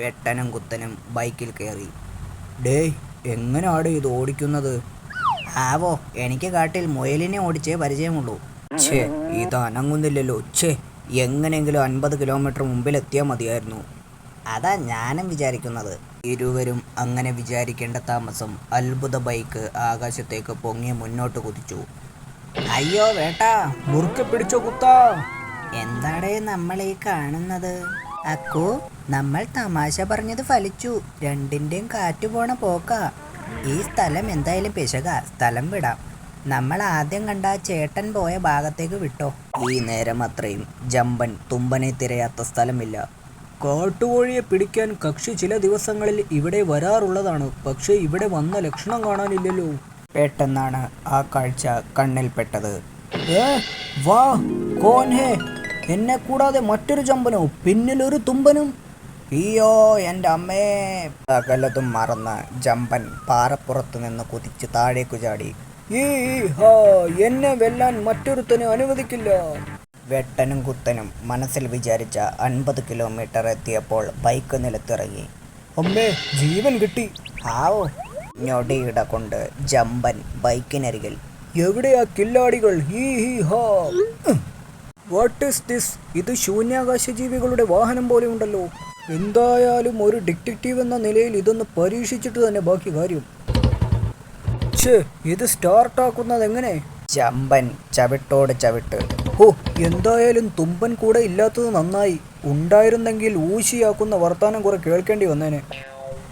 വെട്ടനും കുത്തനും ബൈക്കിൽ കയറി. ഡേയ് എങ്ങനെയാണ് ഇത് ഓടിക്കുന്നത്? ആവോ എനിക്ക് കാട്ടിൽ മുയലിനെ ഓടിച്ചേ പരിചയമുള്ളൂ. ഛേ ഇത് അനങ്ങുന്നില്ലല്ലോ. ഛേ എങ്ങനെയെങ്കിലും അൻപത് കിലോമീറ്റർ മുമ്പിലെത്തിയാൽ മതിയായിരുന്നു. അതാ ഞാനും വിചാരിക്കുന്നത്. ഇരുവരും അങ്ങനെ വിചാരിക്കേണ്ട താമസം അത്ഭുത ബൈക്ക് ആകാശത്തേക്ക് പൊങ്ങി മുന്നോട്ട് കുതിച്ചു. അയ്യോ വേട്ടാ. മുറുക്കെ പിടിച്ചോ കുത്താ. എന്താടേ നമ്മൾ ഈ കാണുന്നത്? അക്കു നമ്മൾ തമാശ പറഞ്ഞത് ഫലിച്ചു. രണ്ടിന്റെയും കാറ്റ് പോണ പോക്ക. ഈ സ്ഥലം എന്തായാലും പിശക. സ്ഥലം വിടാം. നമ്മൾ ആദ്യം കണ്ട ചേട്ടൻ പോയ ഭാഗത്തേക്ക് വിട്ടോ. ഈ നേരം അത്രയും ജമ്പൻ തുമ്പനെ തിരയാത്ത സ്ഥലമില്ല. കാട്ടുകോഴിയെ പിടിക്കാൻ കക്ഷി ചില ദിവസങ്ങളിൽ ഇവിടെ വരാറുള്ളതാണ്. പക്ഷേ ഇവിടെ വന്ന ലക്ഷണം കാണാനില്ലല്ലോ. പെട്ടെന്നാണ് ആ കാഴ്ച കണ്ണിൽപ്പെട്ടത് ഏ വാ കോൻ ഹേ എന്നെ കൂടാതെ മറ്റൊരു ചമ്പനോ പിന്നിലൊരു തുമ്പനും? അയ്യോ എന്റെ അമ്മേ. സകലതും മറന്ന ജമ്പൻ പാറപ്പുറത്തു നിന്ന് കുതിച്ച് താഴേക്കു ചാടി. ഈ ഹാ എന്നെ വെല്ലാൻ മറ്റൊരുത്തനെ അനുവദിക്കില്ല. വെട്ടനും കുത്തനും മനസ്സിൽ വിചാരിച്ച അൻപത് കിലോമീറ്റർ എത്തിയപ്പോൾ ബൈക്ക് നിലത്തിറങ്ങി. അമ്മേ ജീവൻ കിട്ടി. ആവോ ഞൊടിയിട കൊണ്ട് ജമ്പൻ ബൈക്കിനരികിൽ എവിടെയാ കില്ലാടികൾ? ഹീ ഹീ ഹാ വാട്ട് ഈസ് ദിസ് ഇത് ശൂന്യാകാശ ജീവികളുടെ വാഹനം പോലെ ഉണ്ടല്ലോ. എന്തായാലും ഒരു ഡിറ്റക്റ്റീവ് എന്ന നിലയിൽ ഇതൊന്ന് പരീക്ഷിച്ചിട്ട് തന്നെ ബാക്കി കാര്യം. ഛേ ഇത് സ്റ്റാർട്ട് ആക്കുന്നത് എങ്ങനെ? ചമ്പൻ ചവിട്ടോട് ചവിട്ട്. ഓ എന്തായാലും തുമ്പൻ കൂടെ ഇല്ലാത്തത് നന്നായി. ഉണ്ടായിരുന്നെങ്കിൽ ഊശിയാക്കുന്ന വർത്താനം കുറെ കേൾക്കേണ്ടി വന്നേനെ.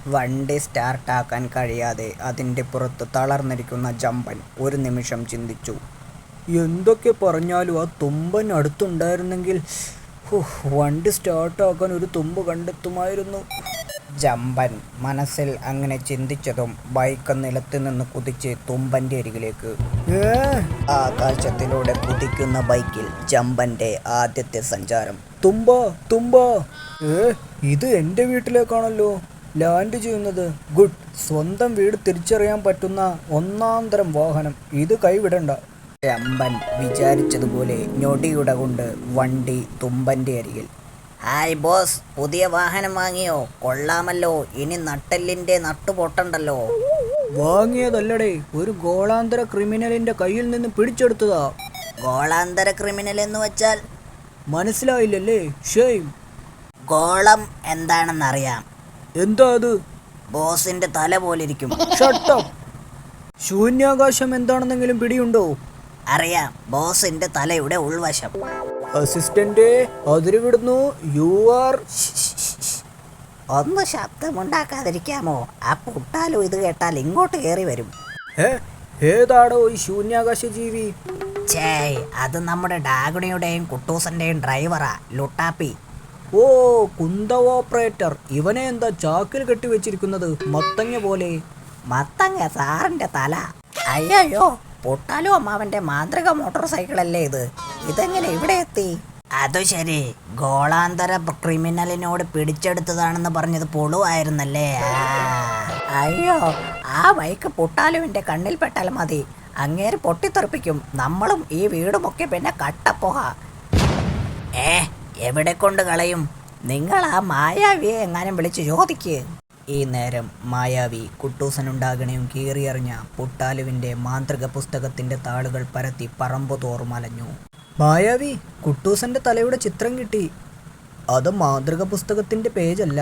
വണ്ടി സ്റ്റാർട്ടാക്കാൻ കഴിയാതെ അതിന്റെ പുറത്ത് തളർന്നിരിക്കുന്ന ജമ്പൻ ഒരു നിമിഷം ചിന്തിച്ചു. എന്തൊക്കെ പറഞ്ഞാലും ആ തുമ്പൻ അടുത്തുണ്ടായിരുന്നെങ്കിൽ വണ്ടി സ്റ്റാർട്ടാക്കാൻ ഒരു തുമ്പ് കണ്ടെത്തുമായിരുന്നു. ജമ്പൻ മനസ്സിൽ അങ്ങനെ ചിന്തിച്ചതും ബൈക്ക് നിലത്ത് നിന്ന് കുതിച്ച് തുമ്പന്റെ അരികിലേക്ക്! ആകാശത്തിലൂടെ കുതിക്കുന്ന ബൈക്കിൽ ജമ്പന്റെ ആദ്യത്തെ സഞ്ചാരം. തുമ്പ തുമ്പ. ഏ ഇത് എന്റെ വീട്ടിലേക്കാണല്ലോ. ലാൻഡ് ചെയ്യുന്നത്. ഗുഡ് സ്വന്തം വീട് തിരിച്ചറിയാൻ പറ്റുന്ന ഒന്നാം തരം വാഹനം. ഇത് കൈവിടണ്ട. ജമ്പൻ വിചാരിച്ചതുപോലെ ഞൊടിയുട കൊണ്ട് വണ്ടി തുമ്പന്റെ അരികിൽ. ഹായ് ബോസ് പുതിയ വാഹനം വാങ്ങിയോ? കൊള്ളാമല്ലോ ഇനി നട്ടെല്ലിന്റെ നട്ടു പൊട്ടണ്ടല്ലോ. വാങ്ങിയതല്ലടേ ഒരു ഗോളാന്തര ക്രിമിനലിന്റെ കയ്യിൽ നിന്ന് പിടിച്ചെടുത്തതാ. ഗോളാന്തര ക്രിമിനൽ എന്ന് വെച്ചാൽ? മനസ്സിലായില്ലല്ലേ ഷെയിം. ഗോളം എന്താണെന്നറിയാം. എന്താ അത്? ബോസിന്റെ തല പോലിരിക്കും. ശൂന്യാകാശം എന്താണെന്നെങ്കിലും പിടിയുണ്ടോ? അറിയാം ബോസിന്റെ തലയുടെ ഉൾവശം. അസിസ്റ്റന്റ് അതിരുവിടുന്നു. യു ആർ ഒന്ന് ശബ്ദമുണ്ടാക്കാതിരിക്കാമോ? ആ പുട്ടാലോ ഇത് കേട്ടാൽ ഇങ്ങോട്ട് കയറി വരും. ഏതാടോ ഈ ശൂന്യാകാശ ജീവി? ഛേ അത് നമ്മുടെ ഡാഗുണിയുടെയും കുട്ടൂസന്റെയും ഡ്രൈവറാ ലുട്ടാപ്പി. ഓ കുന്ത ഓപ്പറേറ്റർ. ഇവനെ എന്താ ചാക്കിൽ കെട്ടിവെച്ചിരിക്കുന്നത്? മത്തങ്ങ പോലെ. മത്തങ്ങ സാറിന്റെ തല. അയ്യോ പൊട്ടാലോ അമ്മാവന്റെ മാന്ത്രിക മോട്ടോർ സൈക്കിളല്ലേ ഇത്? ഇതെങ്ങനെ ഇവിടെ എത്തി? അത് ശരി. ഗോളാന്തര ക്രിമിനലിനോട് പിടിച്ചെടുത്തതാണെന്ന് പറഞ്ഞത് പൊളുവായിരുന്നല്ലേ. അയ്യോ ആ ബൈക്ക് പൊട്ടാലുവിന്റെ കണ്ണിൽ പെട്ടാൽ മതി. അങ്ങേര് പൊട്ടിത്തെറിപ്പിക്കും. നമ്മളും ഈ വീടുമൊക്കെ പിന്നെ കട്ടപ്പോഹ ഏ എവിടെ കൊണ്ട് കളയും? നിങ്ങൾ ആ മായാവിയെ എങ്ങാനും വിളിച്ച് ചോദിക്ക്. ഈ നേരം മായാവി കുട്ടൂസനുണ്ടാകണയും കീറിയറിഞ്ഞ പുട്ടാലുവിന്റെ മാന്ത്രിക പുസ്തകത്തിന്റെ താളുകൾ പരത്തി പറമ്പു തോറും അലഞ്ഞു. മായാവി കുട്ടൂസന്റെ തലയുടെ ചിത്രം കിട്ടി. അത് മാന്ത്രിക പുസ്തകത്തിന്റെ പേജല്ല.